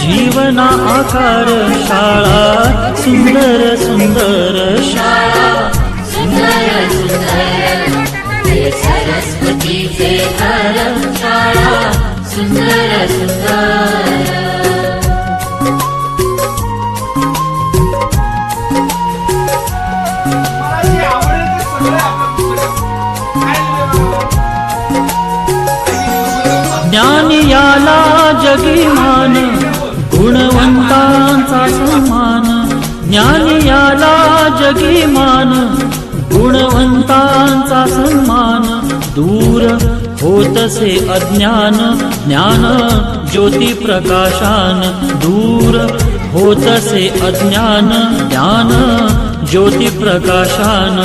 जीवना आकार शाळा सुंदर सुंदर शाळा. सुंदर सुंदर सरस्वतीचे घर शाळा सुंदर सुंदर ज्ञान याला गुणवंतांचा सन्मान ज्ञान याला जगीमान. गुणवंतांचा सन्मान दूर होतसे अज्ञान ज्ञान ज्योती प्रकाशान दूर होतसे अज्ञान ज्ञान ज्योती प्रकाशान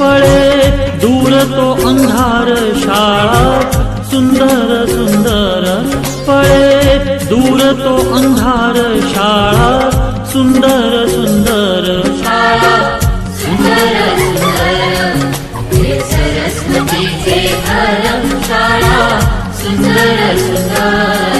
पळे दूर तो अंधार शाळा सुंदर सुंदर पळे दूर तो अंधार शाळा सुंदर सुंदर शाळा सुंदर सुंदर हे सरस्वतीचे घर शाळा सुंदर सुंदर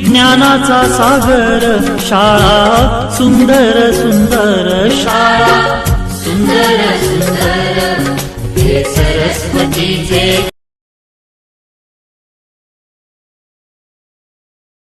ज्ञानाचा सागर शाळा सुंदर सुंदर शाळा. सुंदर सुंदर हे सरस्वतीचे